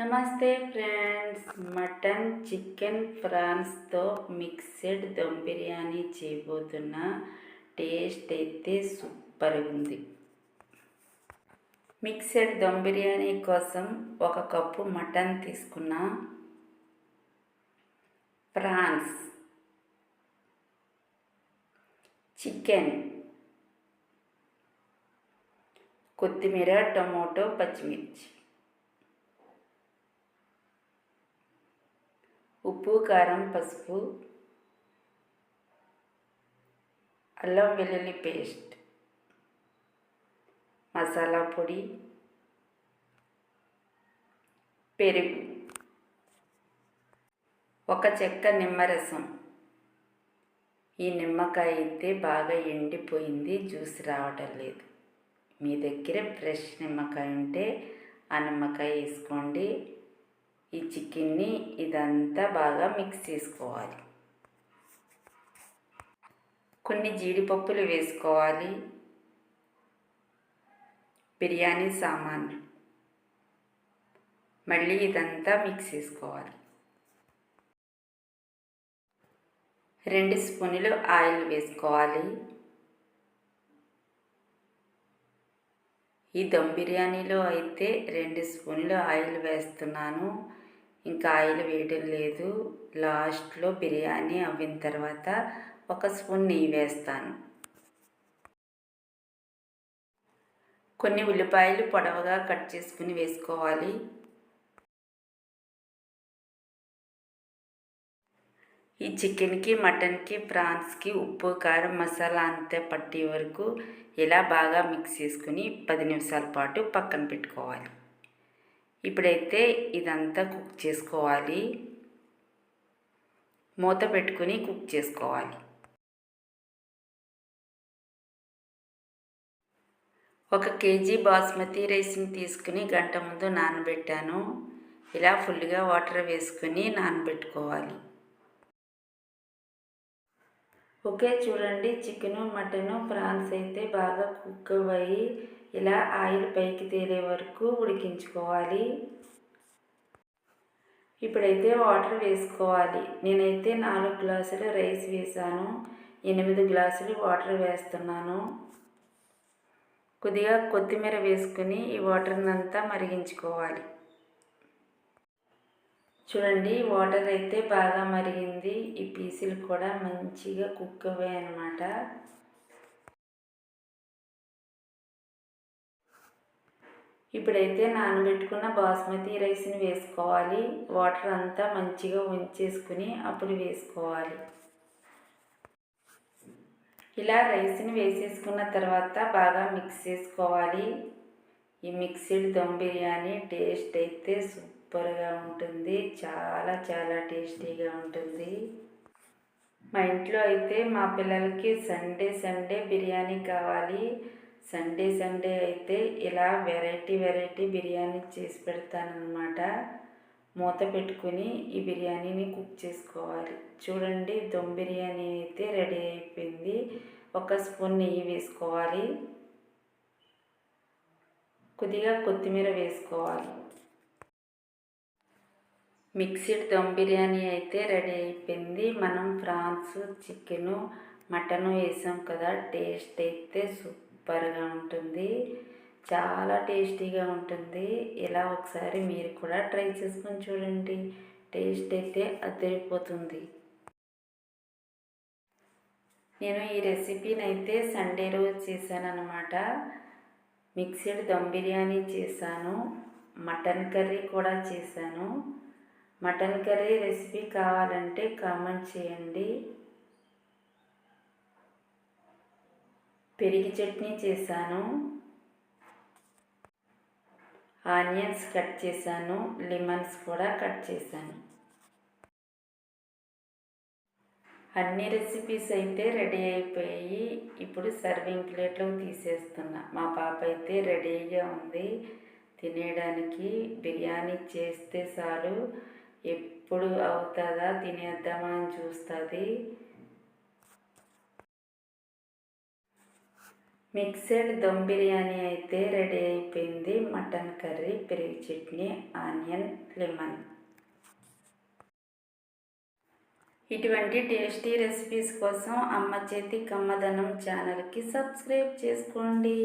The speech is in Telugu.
నమస్తే ఫ్రెండ్స్ మటన్ చికెన్ ఫ్రాన్స్తో మిక్స్డ్ దమ్ బిర్యానీ చేయబోతున్నా టేస్ట్ అయితే సూపర్ ఉంది. మిక్స్డ్ దమ్ బిర్యానీ కోసం ఒక కప్పు మటన్ తీసుకున్నా ఫ్రాన్స్ చికెన్ కొత్తిమీర టమోటో పచ్చిమిర్చి. ఉప్పు కారం పసుపు అల్లం వెల్లుల్లి పేస్ట్ మసాలా పొడి పెరుగు ఒక చెక్క నిమ్మరసం. ఈ నిమ్మకాయ అయితే బాగా ఎండిపోయింది జ్యూస్ రావటం లేదు. మీ దగ్గర ఫ్రెష్ నిమ్మకాయ ఉంటే ఆ నిమ్మకాయ వేసుకోండి. ఈ చికెన్ని ఇదంతా బాగా మిక్స్ చేసుకోవాలి. కొన్ని జీడిపప్పులు వేసుకోవాలి. బిర్యానీ సామాన్లు. మళ్ళీ ఇదంతా మిక్స్ చేసుకోవాలి. రెండు స్పూన్లు ఆయిల్ వేసుకోవాలి. ఈ దమ్ బిర్యానీలో అయితే రెండు స్పూన్లు ఆయిల్ వేస్తున్నాను. ఇంకా ఆయిల్ వేయడం లేదు. లాస్ట్లో బిర్యానీ అవ్విన తర్వాత ఒక స్పూన్ నెయ్యి వేస్తాను. కొన్ని ఉల్లిపాయలు పొడవగా కట్ చేసుకుని వేసుకోవాలి. ఈ చికెన్కి మటన్కి ప్రాన్స్కి ఉప్పు కారం మసాలా అంతే పట్టే వరకు ఇలా బాగా మిక్స్ చేసుకుని పది నిమిషాల పాటు పక్కన పెట్టుకోవాలి. ఇప్పుడైతే ఇదంతా కుక్ చేసుకోవాలి. మూత పెట్టుకుని కుక్ చేసుకోవాలి. ఒక కేజీ బాస్మతి రైస్ని తీసుకుని గంట ముందు నానబెట్టాను. ఇలా ఫుల్గా వాటర్ వేసుకుని నానబెట్టుకోవాలి. ఓకే చూడండి. చికెను మటను ప్రాన్స్ అయితే బాగా కుక్ అయ్యి ఇలా ఆయిల్ పైకి తేలే వరకు ఉడికించుకోవాలి. ఇప్పుడైతే వాటర్ వేసుకోవాలి. నేనైతే నాలుగు గ్లాసులు రైస్ వేసాను. ఎనిమిది గ్లాసులు వాటర్ వేస్తున్నాను. కొద్దిగా కొత్తిమీర వేసుకుని ఈ వాటర్ని అంతా మరిగించుకోవాలి. చూడండి వాటర్ అయితే బాగా మరిగింది. ఈ పీసులు కూడా మంచిగా కుక్ అవ్వాయి అన్నమాట ఇప్పుడైతే నానబెట్టుకున్న బాస్మతి రైస్ని వేసుకోవాలి. వాటర్ అంతా మంచిగా ఉంచేసుకుని అప్పుడు వేసుకోవాలి. ఇలా రైస్ని వేసేసుకున్న తర్వాత బాగా మిక్స్ చేసుకోవాలి. ఈ మిక్స్డ్ దమ్ బిర్యానీ టేస్ట్ అయితే సూపర్గా ఉంటుంది. చాలా చాలా టేస్టీగా ఉంటుంది. మా ఇంట్లో అయితే మా పిల్లలకి సండే సండే బిర్యానీ కావాలి. సండే సండే అయితే ఇలా వెరైటీ వెరైటీ బిర్యానీ చేసి పెడతానమాట మూత పెట్టుకుని ఈ బిర్యానీని కుక్ చేసుకోవాలి. చూడండి దమ్ బిర్యానీ అయితే రెడీ అయిపోయింది. ఒక స్పూన్ నెయ్యి వేసుకోవాలి. కొద్దిగా కొత్తిమీర వేసుకోవాలి. మిక్సిడ్ దమ్ బిర్యానీ అయితే రెడీ అయిపోయింది. మనం ఫ్రాన్స్ చికెను మటను వేసాం కదా టేస్ట్ అయితే సూపర్గా ఉంటుంది. చాలా టేస్టీగా ఉంటుంది. ఇలా ఒకసారి మీరు కూడా ట్రై చేసుకొని చూడండి. టేస్ట్ అయితే అదిరిపోతుంది. నేను ఈ రెసిపీని అయితే సండే రోజు చేశాను అనమాట మిక్స్డ్ దమ్ బిర్యానీ చేశాను. మటన్ కర్రీ కూడా చేశాను. మటన్ కర్రీ రెసిపీ కావాలంటే కామెంట్ చేయండి. పెరిగి చట్నీ చేశాను. ఆనియన్స్ కట్ చేశాను. లెమన్స్ కూడా కట్ చేశాను. అన్ని రెసిపీస్ అయితే రెడీ అయిపోయి ఇప్పుడు సర్వింగ్ ప్లేట్లో తీసేస్తున్నా. మా పాప అయితే రెడీగా ఉంది. తినేయడానికి బిర్యానీ చేస్తే చాలు. ఎప్పుడు అవుతుందా తినేద్దామా అని చూస్తుంది. మిక్సెడ్ దమ్ బిర్యానీ అయితే రెడీ అయిపోయింది. మటన్ కర్రీ పెరుగు చట్నీ ఆనియన్ లెమన్. ఇటువంటి టేస్టీ రెసిపీస్ కోసం అమ్మ చేతి కమ్మదనం ఛానల్కి సబ్స్క్రైబ్ చేసుకోండి.